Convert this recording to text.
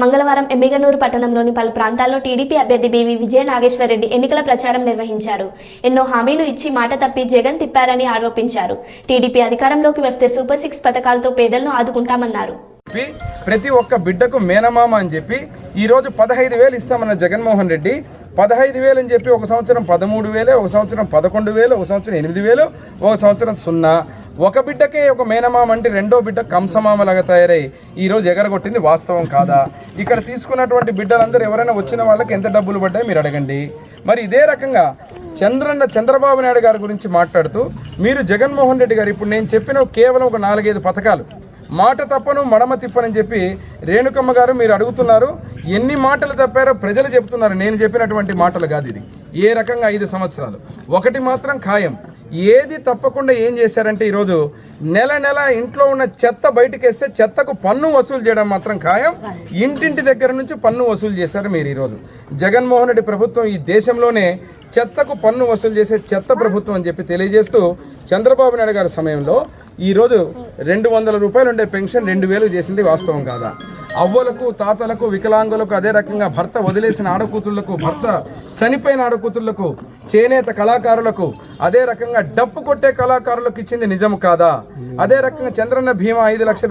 మంగళవారం ఎమ్మిగనూరు పట్టణంలోని పలు ప్రాంతాల్లో టీడీపీ అభ్యర్థి బీవీ విజయ నాగేశ్వరరెడ్డి ఎన్నికల ప్రచారం నిర్వహించారు. ఎన్నో హామీలు ఇచ్చి మాట తప్పి జగన్ తిప్పారని ఆరోపించారు. టీడీపీ అధికారంలోకి వస్తే సూపర్ సిక్స్ పథకాలతో పేదలను ఆదుకుంటామన్నారు. ప్రతి ఒక్క బిడ్డకు మేనమామ అని చెప్పి ఈరోజు పదహైదు వేలు ఇస్తామన్న జగన్మోహన్ రెడ్డి పదహైదు వేలు అని చెప్పి ఒక సంవత్సరం పదమూడు వేలే ఒక సంవత్సరం పదకొండు వేలు ఒక సంవత్సరం ఎనిమిది వేలు ఒక సంవత్సరం సున్నా. ఒక బిడ్డకే ఒక మేనమామ అంటే రెండో బిడ్డ కంసమామలాగా తయారై ఈరోజు ఎగరగొట్టింది వాస్తవం కాదా? ఇక్కడ తీసుకున్నటువంటి బిడ్డలందరూ ఎవరైనా వచ్చిన వాళ్ళకి ఎంత డబ్బులు పడ్డాయి మీరు అడగండి. మరి ఇదే రకంగా చంద్రన్న చంద్రబాబు నాయుడు గారి గురించి మాట్లాడుతూ మీరు జగన్మోహన్ రెడ్డి గారు ఇప్పుడు నేను చెప్పిన కేవలం ఒక నాలుగైదు పథకాలు. మాట తప్పను మడమ తిప్పనని చెప్పి రేణుకమ్మ గారు మీరు అడుగుతున్నారు. ఎన్ని మాటలు తప్పారో ప్రజలు చెప్తున్నారు నేను చెప్పినటువంటి మాటలు కాదు ఇది. ఏ రకంగా ఐదు సంవత్సరాలు? ఒకటి మాత్రం ఖాయం. ఏది తప్పకుండా ఏం చేశారంటే ఈరోజు నెల నెల ఇంట్లో ఉన్న చెత్త బయటకేస్తే చెత్తకు పన్ను వసూలు చేయడం మాత్రం ఖాయం. ఇంటింటి దగ్గర నుంచి పన్ను వసూలు చేశారు మీరు ఈరోజు. జగన్మోహన్ రెడ్డి ప్రభుత్వం ఈ దేశంలోనే చెత్తకు పన్ను వసూలు చేసే చెత్త ప్రభుత్వం అని చెప్పి తెలియజేస్తూ చంద్రబాబు నాయుడు గారి సమయంలో ఈరోజు రెండు వందల రూపాయలు ఉండే పెన్షన్ రెండు వేలు చేసింది వాస్తవం కాదా? అవ్వలకు తాతలకు వికలాంగులకు అదే రకంగా భర్త వదిలేసిన ఆడకూతుళ్ళకు భర్త చనిపోయిన ఆడకూతుళ్ళకు చేనేత కళాకారులకు అదే రకంగా డప్పు కొట్టే కళాకారులకు ఇచ్చింది నిజం కాదా? అదే రకంగా చంద్రన్న భీమా ఐదు లక్షల